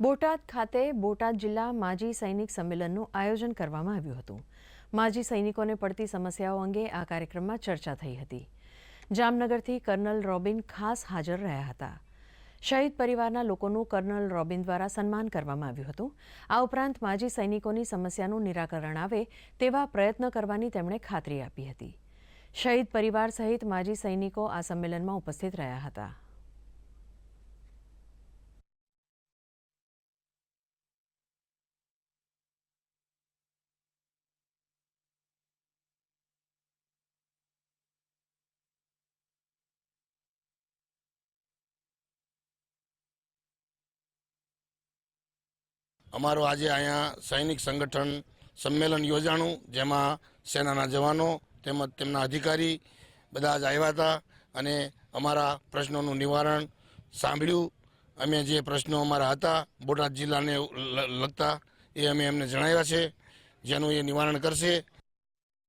બોટાદ ખાતે બોટાદ જિલ્લા માજી સૈનિક સંમેલનનું આયોજન કરવામાં આવ્યું હતું. માજી સૈનિકોને પડતી સમસ્યાઓ અંગે આ કાર્યક્રમમાં ચર્ચા થઈ હતી. જામનગરથી કર્નલ રોબિન ખાસ હાજર રહ્યા હતા. શહીદ પરિવારના લોકોનું કર્નલ રોબિન દ્વારા સન્માન કરવામાં આવ્યું હતું. આ ઉપરાંત માજી સૈનિકોની સમસ્યાનું નિરાકરણ આવે તેવા પ્રયત્ન કરવાની તેમણે ખાતરી આપી હતી. શહીદ પરિવાર સહિત માજી સૈનિકો આ સંમેલનમાં ઉપસ્થિત રહ્યા હતા. અમારું આજે અહીંયા સૈનિક સંગઠન સંમેલન યોજાણું, જેમાં સેનાના જવાનો તેમજ તેમના અધિકારી બધા જ આવ્યા હતા અને અમારા પ્રશ્નોનું નિવારણ સાંભળ્યું. અમે જે પ્રશ્નો અમારા હતા, બોટાદ જિલ્લાને લગતા એ અમે એમને જણાવ્યા છે. જેનું એ નિવારણ કરશે.